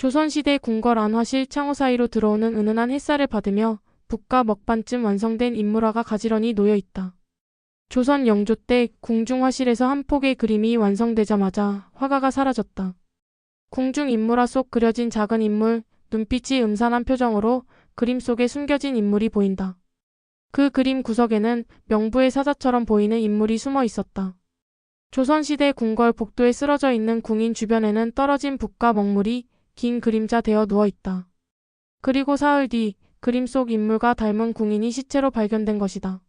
조선시대 궁궐 안화실 창호 사이로 들어오는 은은한 햇살을 받으며 북과 먹반쯤 완성된 인물화가 가지런히 놓여 있다. 조선 영조 때 궁중화실에서 한 폭의 그림이 완성되자마자 화가가 사라졌다. 궁중 인물화 속 그려진 작은 인물, 눈빛이 음산한 표정으로 그림 속에 숨겨진 인물이 보인다. 그 그림 구석에는 명부의 사자처럼 보이는 인물이 숨어 있었다. 조선시대 궁궐 복도에 쓰러져 있는 궁인 주변에는 떨어진 북과 먹물이 긴 그림자 되어 누워 있다. 그리고 사흘 뒤 그림 속 인물과 닮은 궁인이 시체로 발견된 것이다.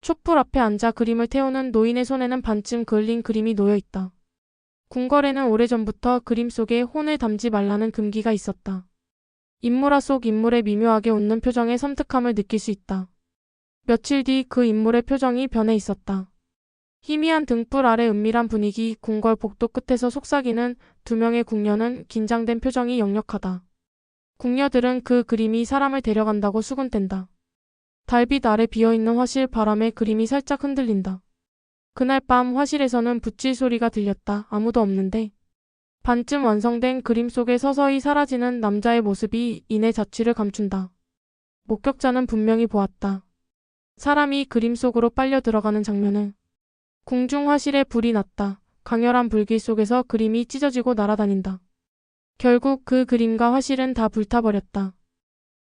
촛불 앞에 앉아 그림을 태우는 노인의 손에는 반쯤 그을린 그림이 놓여 있다. 궁궐에는 오래전부터 그림 속에 혼을 담지 말라는 금기가 있었다. 인물화 속 인물의 미묘하게 웃는 표정에 섬뜩함을 느낄 수 있다. 며칠 뒤 그 인물의 표정이 변해 있었다. 희미한 등불 아래 은밀한 분위기, 궁궐 복도 끝에서 속삭이는 두 명의 궁녀는 긴장된 표정이 역력하다. 궁녀들은 그 그림이 사람을 데려간다고 수군댄다. 달빛 아래 비어있는 화실 바람에 그림이 살짝 흔들린다. 그날 밤 화실에서는 붓질 소리가 들렸다. 아무도 없는데. 반쯤 완성된 그림 속에 서서히 사라지는 남자의 모습이 인의 자취를 감춘다. 목격자는 분명히 보았다. 사람이 그림 속으로 빨려 들어가는 장면을. 궁중 화실에 불이 났다. 강렬한 불길 속에서 그림이 찢어지고 날아다닌다. 결국 그 그림과 화실은 다 불타버렸다.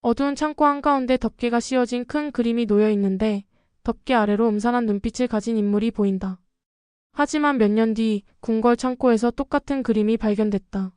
어두운 창고 한가운데 덮개가 씌워진 큰 그림이 놓여 있는데 덮개 아래로 음산한 눈빛을 가진 인물이 보인다. 하지만 몇 년 뒤 궁궐 창고에서 똑같은 그림이 발견됐다.